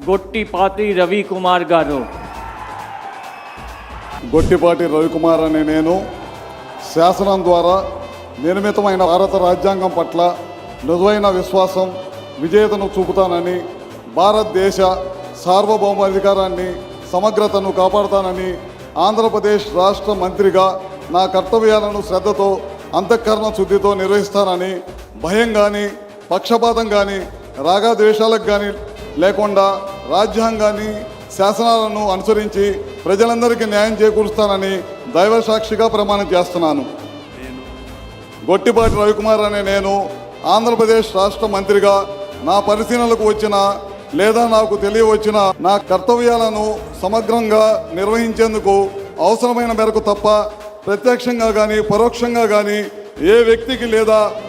గొట్టిపాటి రవికుమార్ గారు. గొట్టిపాటి రవికుమార్ అనే నేను శాసనం ద్వారా నిర్మితమైన భారత రాజ్యాంగం పట్ల నిజమైన విశ్వాసం విజేతను చూపుతానని భారతదేశ సార్వభౌమ అధికారాన్ని సమగ్రతను కాపాడుతానని ఆంధ్రప్రదేశ్ రాష్ట్ర మంత్రిగా నా కర్తవ్యాలను శ్రద్ధతో అంతఃకరణ శుద్ధితో నిర్వహిస్తానని భయం కానీ పక్షపాతం కానీ రాగద్వేషాలకు కానీ లేకుండా రాజ్యాంగాన్ని శాసనాలను అనుసరించి ప్రజలందరికీ న్యాయం చేకూరుస్తానని దైవ సాక్షిగా ప్రమాణం చేస్తున్నాను. గొట్టిపాటి రవికుమార్ అనే నేను ఆంధ్రప్రదేశ్ రాష్ట్ర మంత్రిగా నా పరిశీలనలకు వచ్చిన లేదా నాకు తెలియవచ్చిన నా కర్తవ్యాలను సమగ్రంగా నిర్వహించేందుకు అవసరమైన మేరకు తప్ప ప్రత్యక్షంగా కానీ పరోక్షంగా కానీ ఏ వ్యక్తికి లేదా